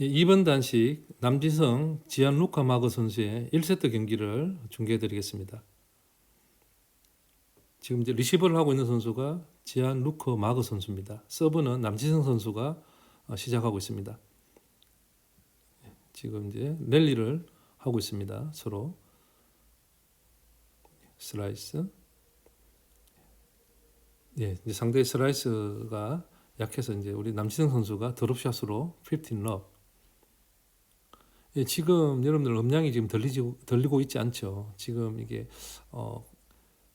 예, 2번 단식 남지성 지안 루카 마그 선수의 1세트 경기를 중계해 드리겠습니다. 지금 이제 리시버를 하고 있는 선수가 지안 루커 마그 선수입니다. 서브는 남지성 선수가 어, 시작하고 있습니다. 예, 지금 이제 랠리를 하고 있습니다. 서로 슬라이스. 예, 이제 상대 슬라이스가 약해서 이제 우리 남지성 선수가 드롭샷으로 15 럽. 예, 지금 여러분들 음량이 지금 들리지, 들리고 있지 않죠. 지금 이게 어,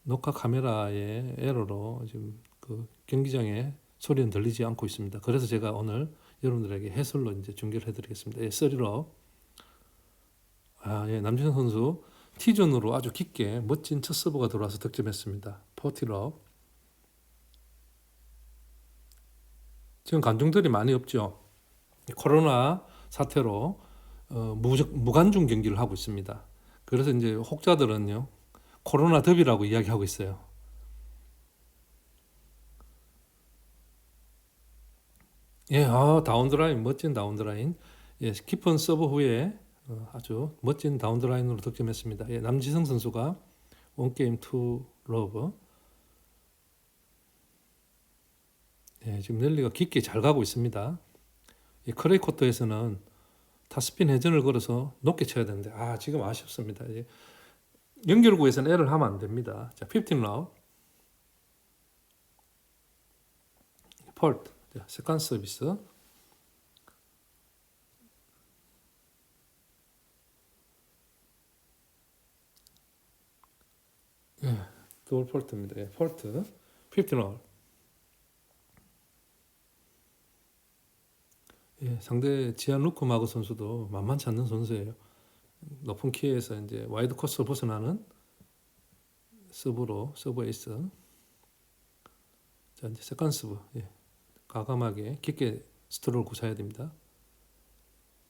녹화 카메라의 에러로 지금 그 경기장에 소리는 들리지 않고 있습니다. 그래서 제가 오늘 여러분들에게 해설로 이제 중계를 해드리겠습니다. 예, 쓰리로 아, 예, 남진성 선수 티존으로 아주 깊게 멋진 첫 서브가 들어와서 득점했습니다. 포티럽. 지금 관중들이 많이 없죠. 코로나 사태로 어, 무관중 경기를 하고 있습니다. 그래서 이제 혹자들은요 코로나 더비라고 이야기하고 있어요. 예, 아, 다운드라인 멋진 다운드라인. 예, 깊은 서브 후에 어, 아주 멋진 다운드라인으로 득점했습니다. 예, 남지성 선수가 원 게임 투 러브. 예, 지금 랠리가 깊게 잘 가고 있습니다. 이 크레이 코트에서는 타스핀 회전을 걸어서 높게 쳐야 되는데 아 지금 아쉽습니다. 예. 연결구에서는 에러를 하면 안 됩니다. 자, 15 라우. 펄트. 자, 세컨 서비스. 예, 돌 펄트입니다. 예, 펄트. 15 라우. 예, 상대 지안 루크 마그 선수도 만만치 않는 선수예요. 높은 키에서 이제 와이드 코스 벗어나는 서브로 서브 에이스. 자 이제 세컨 서브. 예. 과감하게 깊게 스트로를 구사해야 됩니다.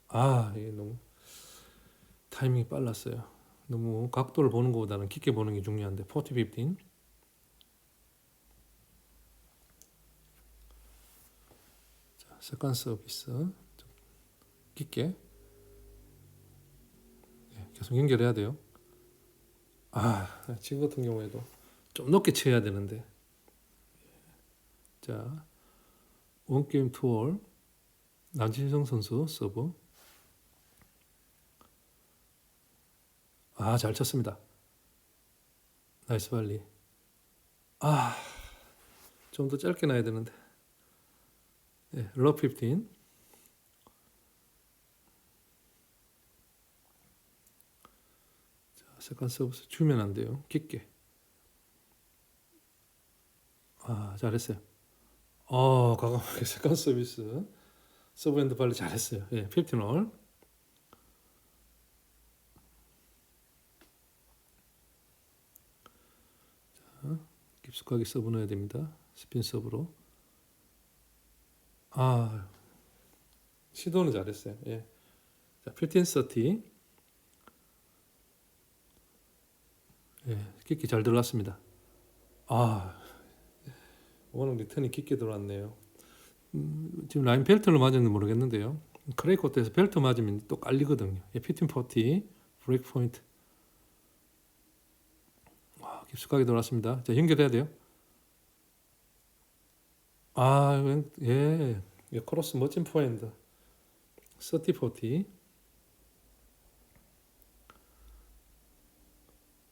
아, 이게 너무 타이밍이 빨랐어요. 너무 각도를 보는 것보다는 깊게 보는 게 중요한데 40, 15. 자, 세컨 서비스. 좀 깊게 예, 계속 연결해야 돼요. 아, 지금 같은 경우에도 좀 높게 쳐야 되는데. 자, 원게임 투월 남진성 선수 서브. 아, 잘 쳤습니다. 나이스 발리. 아, 좀 더 짧게 나야 되는데. 예, 러 15. 세컨 서비스 주면 안 돼요. 깊게. 아, 잘했어요. 어, 과감하게 세컨 서비스. 서브 핸드 발리 잘했어요. 예, 15 홀. 자, 깊숙하게 서브 넣어야 됩니다. 스핀 서브로. 아, 시도는 잘했어요. 예. 자, 15, 30. 예, 깊게 잘 들어갔습니다. 아, 오늘 리턴이 깊게 들어왔네요. 음, 지금 라인 벨트를 맞았는지 모르겠는데요. 크레이 코트에서 벨트 맞으면 또 깔리거든요. 예, 피팅 포티, 브레이크 포인트. 와, 깊숙하게 들어왔습니다. 자, 연결해야 돼요. 아, 웬- 예, 예, 크로스 멋진. 30, 40.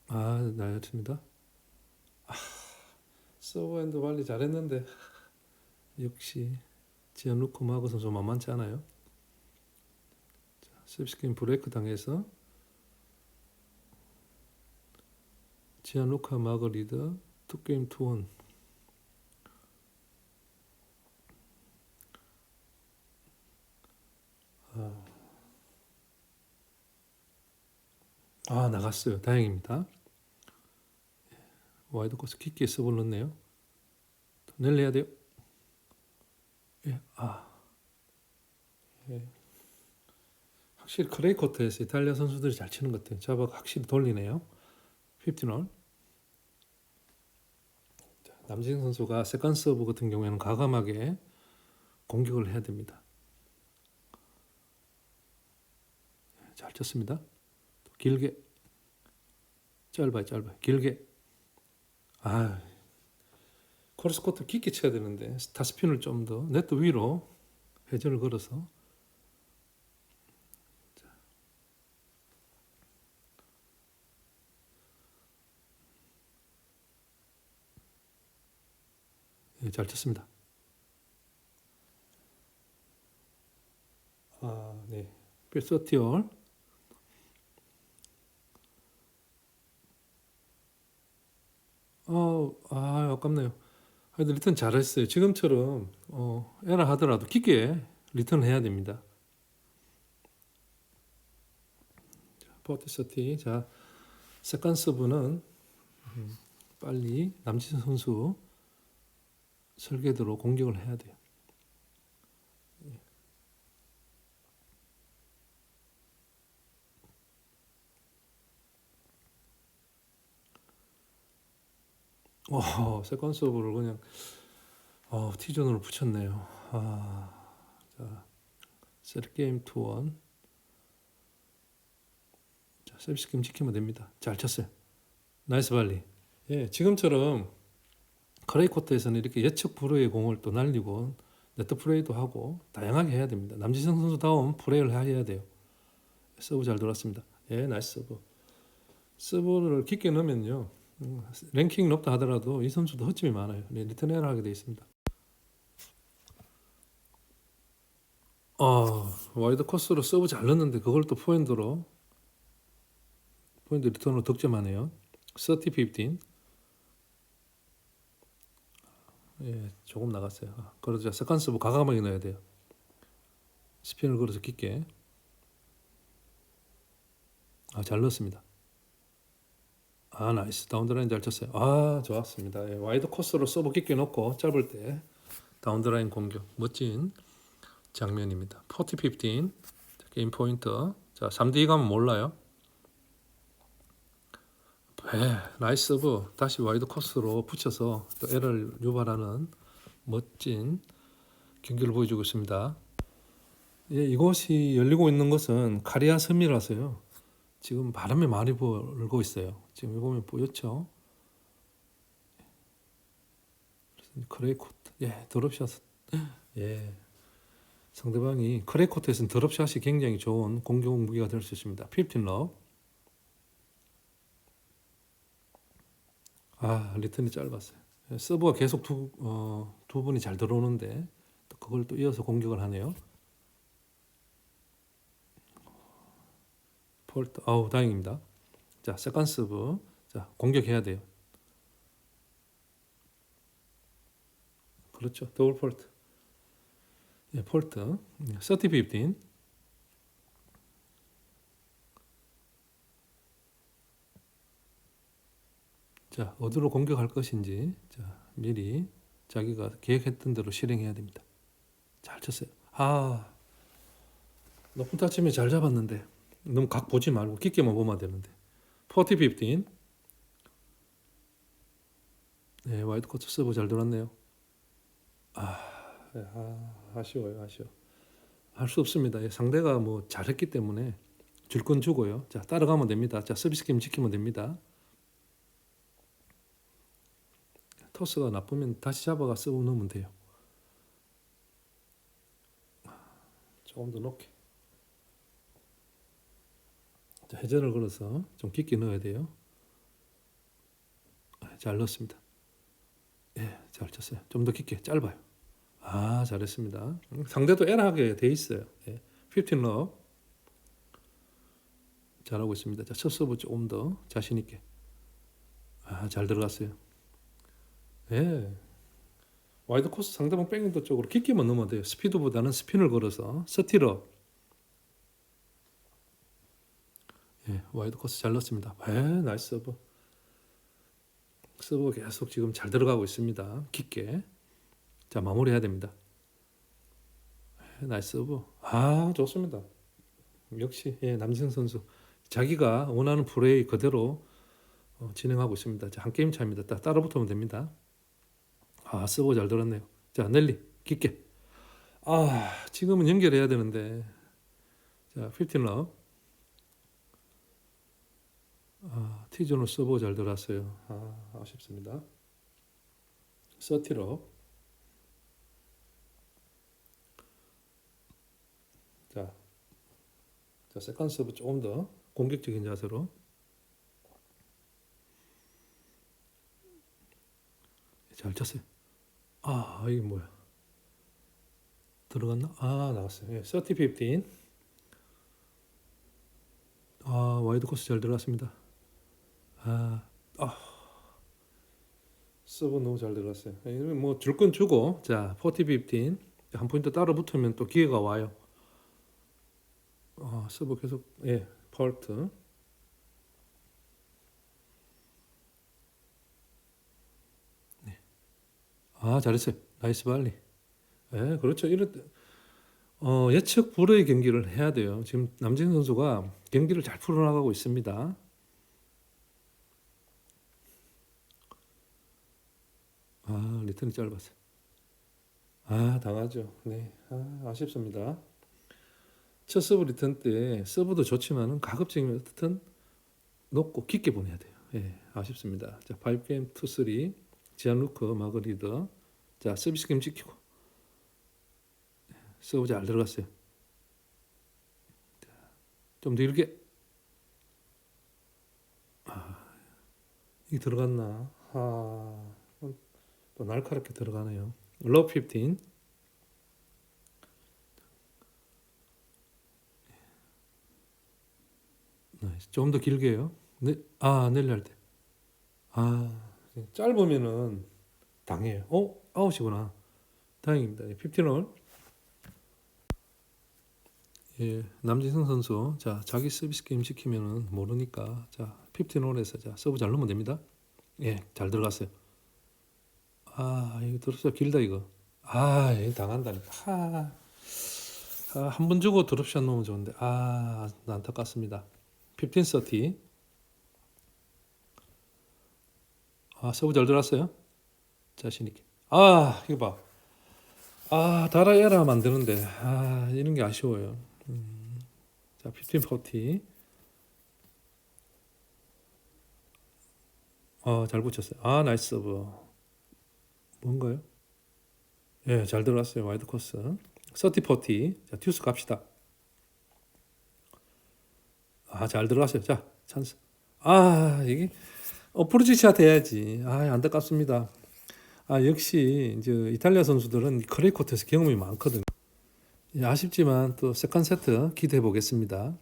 아, 나였습니다. 아, 서브핸드 관리 잘했는데 역시 지안 루코 마그 선수 만만치 않아요. 자, 게임 브레이크 당해서 지안 루카 마그 리더 투 게임 투원 아 나갔어요. 다행입니다. 와이드 코스 깊게 써버렸네요. 더 내려야 돼요. 예, 아, 예. 확실히 크레이 코트에서 이탈리아 선수들이 잘 치는 것 같아요. 잡아 확실히 돌리네요. 15홀. 자, 남진 선수가 세컨 서브 같은 경우에는 과감하게 공격을 해야 됩니다. 잘 쳤습니다. 또 길게 짧아요, 짧아요. 길게. 아, 코르스코트 깊게 쳐야 되는데 타스핀을 좀 더 네트 위로 회전을 걸어서 자. 예, 잘 쳤습니다. 아, 네. 필서티얼. 어, 아, 아깝네요. 하여튼 리턴 잘했어요. 지금처럼 어, 에러 하더라도 깊게 리턴 해야 됩니다. 자, 포티서티. 자, 세컨 서브는 음, 빨리 남지선 선수 설계대로 공격을 해야 돼요. 어, 세컨 서브를 그냥 어, 티존으로 붙였네요. 아, 자, 세트 게임 투원. 자, 서비스 게임 지키면 됩니다. 잘 쳤어요. 나이스 발리. 예, 지금처럼 커레이 코트에서는 이렇게 예측 불허의 공을 또 날리고 네트 플레이도 하고 다양하게 해야 됩니다. 남지성 선수다운 플레이를 해야 돼요. 서브 잘 돌았습니다. 예, 나이스 서브. 서브를 깊게 넣으면요. 음, 랭킹 높다 하더라도 이 선수도 허점이 많아요. 네, 리턴 에러 하게 돼 있습니다. 어, 와이드 코스로 서브 잘 넣었는데 그걸 또 포핸드로 포핸드 리턴으로 득점하네요. 30, 15. 예, 조금 나갔어요. 아, 그러자 세컨 서브 과감하게 넣어야 돼요. 스핀을 걸어서 깊게. 아, 잘 넣었습니다. 아, 나이스. 다운드라인 잘 쳤어요. 아, 좋았습니다. 예, 와이드 코스로 서브 깊게 넣고 짧을 때 다운드라인 공격. 멋진 장면입니다. 40, 15. 자, 게임 포인트. 자, 3D 가면 몰라요. 네, 나이스 서브. 다시 와이드 코스로 붙여서 또 에러를 유발하는 멋진 경기를 보여주고 있습니다. 예, 이곳이 열리고 있는 것은 카리아 섬이라서요. 지금 바람이 많이 불고 있어요. 지금 보면 보였죠? 크레이 코트, 예, 드롭샷, 예, 상대방이 크레이 코트에서는 드롭샷이 굉장히 좋은 공격 무기가 될 수 있습니다. 15 럽. 아, 리턴이 짧았어요. 예, 서브가 계속 두, 어, 두 분이 잘 들어오는데 또 그걸 또 이어서 공격을 하네요. 폴트, 아우 다행입니다. 자, 세컨 서브. 자, 공격해야 돼요. 그렇죠. 더블 폴트. 예, 폴트. 30, 15. 자, 어디로 공격할 것인지 자, 미리 자기가 계획했던 대로 실행해야 됩니다. 잘 쳤어요. 아, 높은 타점에 잘 잡았는데 너무 각 보지 말고 깊게만 보면 되는데. 40, 15. 네, 와이드 코트 서브 잘 돌았네요. 아, 아 아 쉬워요, 아쉬워. 할 수 없습니다. 예, 상대가 뭐 잘했기 때문에 줄 건 주고요. 자, 따라가면 됩니다. 자, 서비스 게임 지키면 됩니다. 토스가 나쁘면 다시 잡아가 쓰고 넣으면 돼요. 조금 더 높게. 자, 회전을 걸어서 좀 깊게 넣어야 돼요. 아, 잘 넣었습니다. 예, 잘 쳤어요. 좀 더 깊게, 짧아요. 아, 잘했습니다. 음, 상대도 에러하게 돼 있어요. 예, 15 럽. 잘하고 있습니다. 자, 첫 서브 조금 더 자신 있게. 아, 잘 들어갔어요. 예. 와이드 코스 상대방 백핸드 쪽으로 깊게만 넣으면 돼요. 스피드보다는 스핀을 걸어서 스티러. 와이드 코스 잘 넣었습니다. 예, 나이스 서브. 서브 계속 지금 잘 들어가고 있습니다. 깊게. 자, 마무리해야 됩니다. 예, 나이스 서브. 아, 좋습니다. 역시 예, 남진 선수 자기가 원하는 플레이 그대로 어, 진행하고 있습니다. 자, 한 게임 차입니다. 딱 따라 붙으면 됩니다. 아, 서브 잘 들었네요. 자, 넬리 깊게. 아, 지금은 연결해야 되는데. 자, 15 럽. 아, 티존을 서버 잘 들어왔어요. 아, 아쉽습니다. 서티로. 자, 자 세컨 서브 조금 더 공격적인 자세로. 잘 쳤어요. 아, 이게 뭐야? 들어갔나? 아, 나왔어요. 예, 30, 15. 아, 와이드 코스 잘 들어갔습니다. 아, 아. 서브 너무 잘 들어갔어요. 뭐 줄 건 주고, 자, 40, 15. 한 포인트 따로 붙으면 또 기회가 와요. 아, 서브 계속, 예, 펄트. 네. 아, 잘했어요. 나이스 발리. 예, 그렇죠. 이럴 때, 어, 예측 불허의 경기를 해야 돼요. 지금 남진 선수가 경기를 잘 풀어나가고 있습니다. 아, 리턴이 짧았어요. 아, 당하죠. 네, 아, 아쉽습니다. 첫 서브 리턴 때 서브도 좋지만은 가급적이면 어떻든 높고 깊게 보내야 돼요. 예, 아쉽습니다. 자, 5게임 2, 3 지안루크 마그리더 자, 서비스 게임 지키고 서브 잘 들어갔어요. 좀 더 이렇게 아, 이게 들어갔나? 아, 또 날카롭게 들어가네요. 로 15. 나이스. 조금 더 길게요. 네, 아, 넬리 할 때. 아, 짧으면은 당해요. 어? 아웃이구나. 다행입니다. 15홀. 예, 남진성 선수. 자, 자기 서비스 게임 시키면은 모르니까. 자, 15홀에서 자, 서브 잘 넣으면 됩니다. 예, 잘 들어갔어요. 아, 이거 드롭샷 길다 이거. 아, 이거 당한다니까. 아, 아, 한번 주고 드롭샷 넣으면 좋은데. 아, 안타깝습니다. 15, 30. 아, 서브 잘 들어갔어요. 자신 있게. 아, 이거 봐. 아, 달아 에라 되는데. 아, 이런 게 아쉬워요. 음. 자, 15, 40. 어, 잘 붙였어요. 아, 나이스 서브. 뭔가요? 예, 잘 들어갔어요. 와이드 코스. 30, 40. 자, 튜스 갑시다. 아, 잘 들어갔어요. 자, 찬스. 아, 이게 어프로치 샷 해야지. 아, 안타깝습니다. 아, 역시 이제 이탈리아 선수들은 크레이 코트에서 경험이 많거든요. 예, 아쉽지만 또 세컨 세트 기대해 보겠습니다.